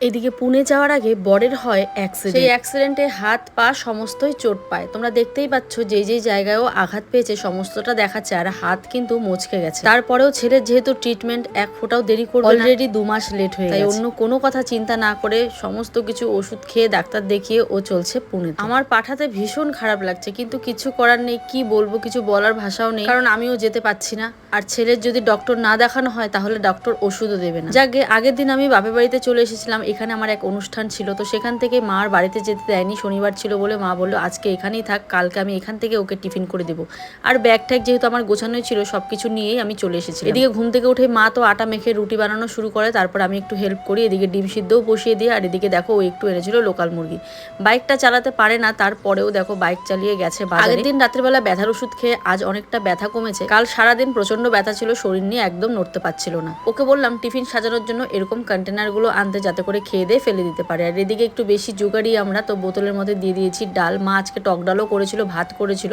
এদিকে পুনে যাওয়ার আগে বরের হয় অ্যাক্সিডেন্ট সেই অ্যাক্সিডেন্টে হাত পা সমস্তই চোট পায়। তোমরা দেখতেই পাচ্ছ যে যে জায়গায়ও আঘাত পেয়েছে সমস্তটা দেখাচ্ছে আর হাত কিন্তু মচকে গেছে। তারপরেও ছেলের যেহেতু ট্রিটমেন্ট এক ফোঁটাও দেরি করবে অলরেডি দু মাস লেট হয়ে তাই অন্য কোনো কথা চিন্তা না করে সমস্ত কিছু ওষুধ খেয়ে ডাক্তার দেখিয়ে ও চলছে পুনে আমার পাঠাতে ভীষণ খারাপ লাগছে কিন্তু কিছু করার নেই কি বলব কিছু বলার ভাষাও নেই। কারণ আমিও যেতে পারছি না। আর ছেলের যদি ডক্টর না দেখানো হয় তাহলে ডক্টর ওষুধও দেবে না। যাকে আগের দিন আমি বাপের বাড়িতে চলে এসেছিলাম এখানে আমার এক অনুষ্ঠান ছিল, তো সেখান থেকে মার বাড়িতে যেতে দেয়নি, শনিবার ছিল বলে মা বলল, আজকে এখানেই থাক, কালকে আমি এখান থেকে ওকে টিফিন করে দেবো। আর ব্যাগ ট্যাগ যেহেতু আমার গোছানোই ছিল সব কিছু নিয়েই আমি চলে এসেছি এদিকে ঘুম থেকে উঠে মা তো আটা মেখে রুটি বানানো শুরু করে, তারপর আমি একটু হেল্প করি, এদিকে ডিম সিদ্ধও বসিয়ে দিই আর এদিকে দেখো ও একটু এনেছিল লোকাল মুরগি। বাইকটা চালাতে পারে না, তারপরেও দেখো বাইক চালিয়ে গেছে। আগের দিন রাত্রিবেলা ব্যথার ওষুধ খেয়ে আজ অনেকটা ব্যথা কমেছে। কাল সারাদিন প্রচণ্ড ব্যথা ছিল, শরীর নিয়ে একদম নড়তে পারছিল না। ওকে বললাম, টিফিন সাজানোর জন্য এরকম কন্টেনারগুলো আনতে, যাতে করে খেয়ে দিয়ে ফেলে দিতে পারে। আর এদিকে একটু বেশি জোগাড়ি আমরা তো বোতলের মধ্যে দিয়ে দিয়েছি ডাল। মা আজকে টক ডালও করেছিল, ভাত করেছিল।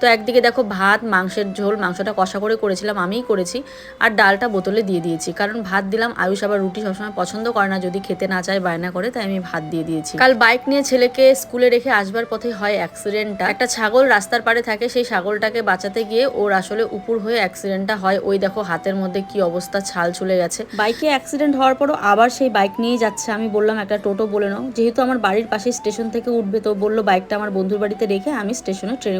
তো একদিকে দেখো ভাত, মাংসের ঝোল, মাংসটা কষা করে করেছিলাম, আমিই করেছি। আর ডালটা বোতলে দিয়ে দিয়েছি। কারণ ভাত দিলাম, আয়ুষ আবার রুটি সবসময় পছন্দ করে না, যদি খেতে না চায়, বায়না করে, তাই আমি ভাত দিয়ে দিয়েছি। কাল বাইক নিয়ে ছেলেকে স্কুলে রেখে আসবার পথে হয় অ্যাক্সিডেন্টটা। একটা ছাগল রাস্তার পাড়ে থাকে, সেই ছাগলটাকে বাঁচাতে গিয়ে ওর আসলে উপর হয়ে অ্যাক্সিডেন্টটা হয়। ওই দেখো হাতের মধ্যে কি অবস্থা, ছাল চলে গেছে। বাইকে অ্যাক্সিডেন্ট হওয়ার পরও আবার সেই বাইক নিয়েই যাচ্ছে। আমি বললাম একটা টোটো বলে নাও। যেহেতু আমার বাড়ির পাশে স্টেশন থেকে উঠবে, তো বলল বাইকটা আমার বন্ধুর বাড়িতে রেখে আমি স্টেশনে ট্রেনে